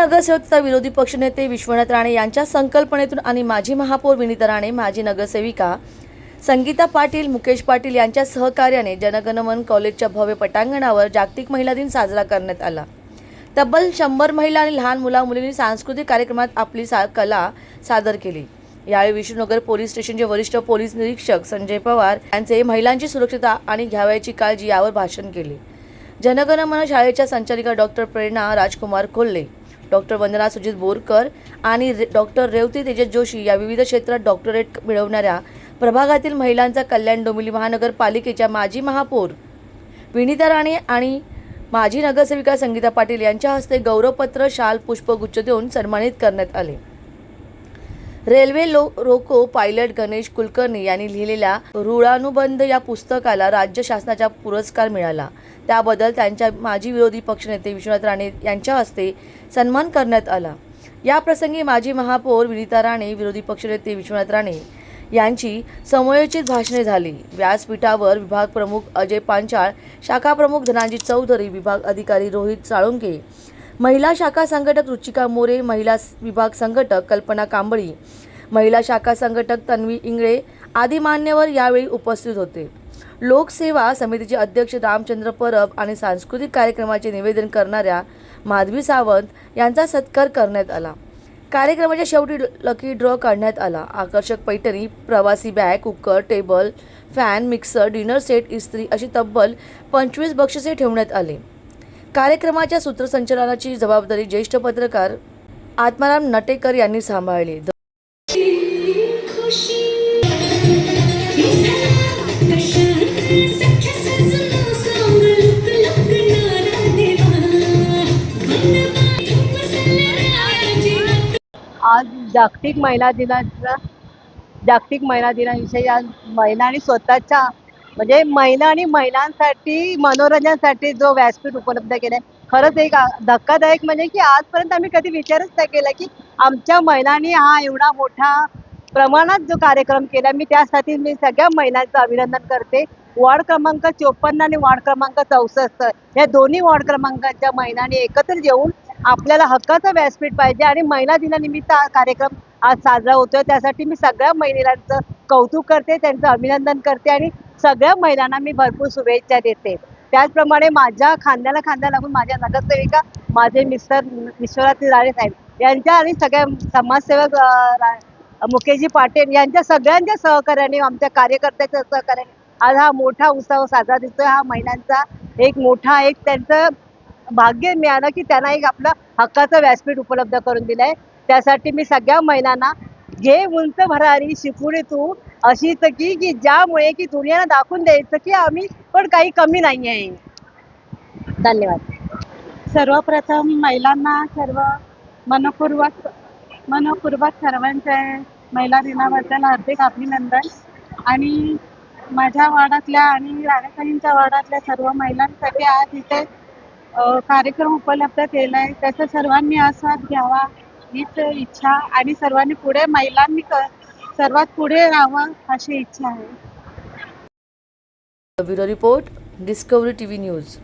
नगरसेवकता विरोधी पक्षनेते विश्वनाथ राणे यांच्या संकल्पनेतून आणि माजी महापौर विनीता राणे माजी नगरसेविका संगीता पाटील मुकेश पाटील यांच्या सहकार्याने जनगणमन कॉलेजच्या भव्य पटांगणावर जागतिक महिला दिन साजरा करण्यात आला. तब्बल शंभर महिला आणि लहान मुला मुलींनी सांस्कृतिक कार्यक्रमात आपली सा कला सादर केली. यावेळी विष्णुनगर पोलीस स्टेशनचे वरिष्ठ पोलीस निरीक्षक संजय पवार यांचे महिलांची सुरक्षता आणि घ्यावयाची काळजी यावर भाषण केले. जनगणमन शाळेच्या संचालिका डॉक्टर प्रेरणा राजकुमार कोल्हे डॉक्टर वंदना सुजित बोरकर आणि रे- डॉक्टर रेवती तेजस जोशी या विविध क्षेत्रात डॉक्टरेट मिळवणाऱ्या प्रभागातील महिलांचा कल्याण डोंबिवली महानगरपालिकेच्या माजी महापौर विनीता राणे आणि माजी नगरसेविका संगीता पाटील यांच्या हस्ते गौरवपत्र शाल पुष्पगुच्छ देऊन सन्मानित करण्यात आले. Railway loco pilot Ganesh Kulkarni यांनी लिहिलेल्या रुळानुबंध या पुस्तकाला राज्य शासनाचा पुरस्कार मिळाला. त्याबद्दल त्यांच्या माजी विरोधी पक्षनेते विश्वनाथ राणे यांच्या हस्ते सन्मान करण्यात आला. या प्रसंगी माजी महापौर विनिता राणे विरोधी पक्षनेते विश्वनाथ राणे यांची समयोचित भाषणे झाली. व्यासपीठावर विभाग प्रमुख अजय पांचाळ शाखा प्रमुख धनाजी चौधरी विभाग अधिकारी रोहित साळुंके महिला शाखा संघटक रुचिका मोरे महिला विभाग संघटक कल्पना कांबळी महिला शाखा संघटक तन्वी इंगळे आदी मान्यवर यावेळी उपस्थित होते. लोकसेवा समितीचे अध्यक्ष रामचंद्र परब आणि सांस्कृतिक कार्यक्रमाचे निवेदन करणाऱ्या माधवी सावंत यांचा सत्कार करण्यात आला. कार्यक्रमाच्या शेवटी लकी ड्रॉ काढण्यात आला. आकर्षक पैठणी प्रवासी bag cooker table fan mixer dinner set इस्त्री अशी तब्बल पंचवीस बक्षिसे ठेवण्यात आले. कार्यक्रमाच्या सूत्रसंचलनाची जबाबदारी ज्येष्ठ पत्रकार आत्माराम नटेकर यांनी सांभाळली. आज जागतिक महिला दिनाचा जागतिक महिला दिनाविषयी आज महिलांनी स्वतःच्या म्हणजे महिला आणि महिलांसाठी मनोरंजनासाठी जो व्यासपीठ उपलब्ध केलाय. खरंच एक धक्कादायक म्हणजे की आजपर्यंत आम्ही कधी विचारच नाही केला की आमच्या महिलांनी हा एवढा मोठा प्रमाणात जो कार्यक्रम केला मी त्यासाठी मी सगळ्या महिलांचं अभिनंदन करते. वॉर्ड क्रमांक चोपन्न आणि वॉर्ड क्रमांक चौसष्ट या दोन्ही वॉर्ड क्रमांकाच्या महिलांनी एकत्र येऊन आपल्याला हक्काचं व्यासपीठ पाहिजे आणि महिला दिनानिमित्त हा कार्यक्रम आज साजरा होतोय. त्यासाठी मी सगळ्या महिलांचं कौतुक करते त्यांचं अभिनंदन करते आणि सगळ्या महिलांना मी भरपूर शुभेच्छा देते. त्याचप्रमाणे माझ्या खांद्याला खांदा लागून माझ्या नगरसेविका माझे मिस्टर विश्वनाथी राणे साहेब यांच्या आणि सगळ्या समाजसेवक रा- मुकेशजी पाटील यांच्या सगळ्यांच्या सहकार्याने आमच्या कार्यकर्त्याच्या सहकार्याने आज हा मोठा उत्सव साजरा दिसतोय. हा महिलांचा एक मोठा एक त्यांचं भाग्य मिळालं की त्यांना एक आपलं हक्काचं व्यासपीठ उपलब्ध करून दिलं आहे त्यासाठी मी सगळ्या महिलांना घे उंच भरारी शिकवणी तू अशीच की की ज्यामुळे की दुनियाला दाखवून द्यायचं की आम्ही पण काही कमी नाही आहे. धन्यवाद. सर्वप्रथम महिलांना सर्व मनपूर्वक मनपूर्वक सर्वांचे महिला दिनाबद्दल हार्दिक अभिनंदन. आणि माझ्या वार्डातल्या आणि राणेताईंच्या वार्डातल्या सर्व महिलांसाठी आज इथे कार्यक्रम उपलब्ध केला आहे त्याचा सर्वांनी आस्वाद घ्यावा हीच इच्छा आणि सर्वांनी पुढे महिलांनी सर्वात पुढे राहावं अशी इच्छा आहे. Bureau report Discovery TV news.